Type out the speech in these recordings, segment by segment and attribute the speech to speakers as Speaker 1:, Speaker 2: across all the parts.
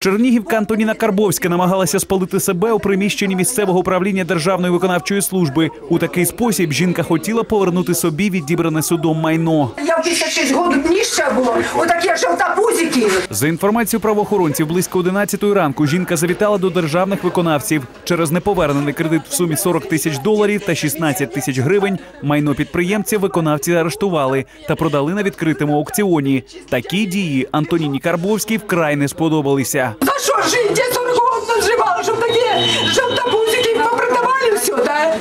Speaker 1: Чернігівка Антоніна Карбовська намагалася спалити себе у приміщенні місцевого управління Державної виконавчої служби. У такий спосіб жінка хотіла повернути собі відібране судом майно.
Speaker 2: Я в 56 років нижче було, отакі жовтопузики.
Speaker 1: За інформацією правоохоронців, близько 11 ранку жінка завітала до державних виконавців. Через неповернений кредит в сумі 40 тисяч доларів та 16 тисяч гривень майно підприємців виконавці арештували та продали на відкритому аукціоні. Такі дії Антоніні Карбовській вкрай не сподобалися.
Speaker 2: За що жить? Я 40 років наживала, щоб такі жовтопузики попродавали все, да?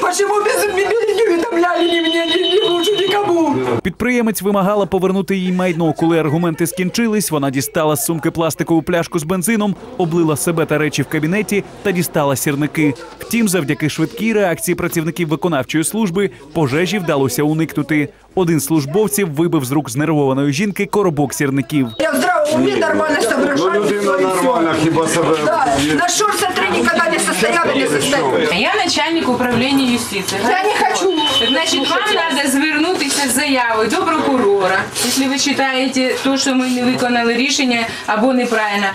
Speaker 2: Почему без не уведомляли ни мне, ни, ни мужу, никому?
Speaker 1: Підприємець вимагала повернути їй майно. Коли аргументи скінчились, вона дістала з сумки пластикову пляшку з бензином, облила себе та речі в кабінеті та дістала сірники. Втім, завдяки швидкій реакції працівників виконавчої служби пожежі вдалося уникнути. Один з службовців вибив з рук знервованої жінки коробок сірників.
Speaker 2: Я в здравом уме нормально
Speaker 3: себе
Speaker 2: Да, на шорт-сотри никогда не состояла, не состояла.
Speaker 4: Я начальник управління юстиції.
Speaker 2: Я не хочу.
Speaker 4: Значить, вам треба звернутися з заявою до прокурора, якщо ви вважаєте, то, що ми не виконали рішення або неправильно.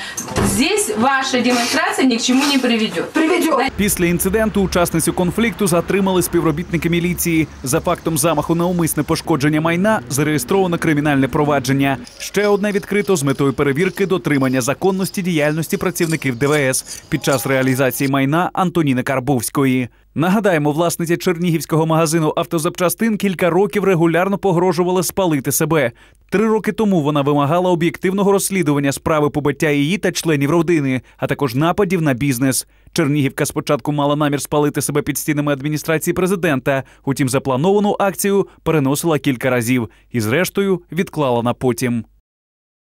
Speaker 4: Здесь ваша демонстрація ні к чому не приведе.
Speaker 2: Приведет.
Speaker 1: Після інциденту учасницю конфлікту затримали співробітники міліції. За фактом замаху на умисне пошкодження майна зареєстровано кримінальне провадження. Ще одне відкрито з метою перевірки дотримання законності діяльності працівників ДВС під час реалізації майна Антоніни Карбовської. Нагадаємо, власниця чернігівського магазину автозапчастин кілька років регулярно погрожувала спалити себе. Три роки тому вона вимагала об'єктивного розслідування справи побиття її та членів родини, а також нападів на бізнес. Чернігівка спочатку мала намір спалити себе під стінами адміністрації президента. Утім, заплановану акцію переносила кілька разів і, зрештою, відклала на потім.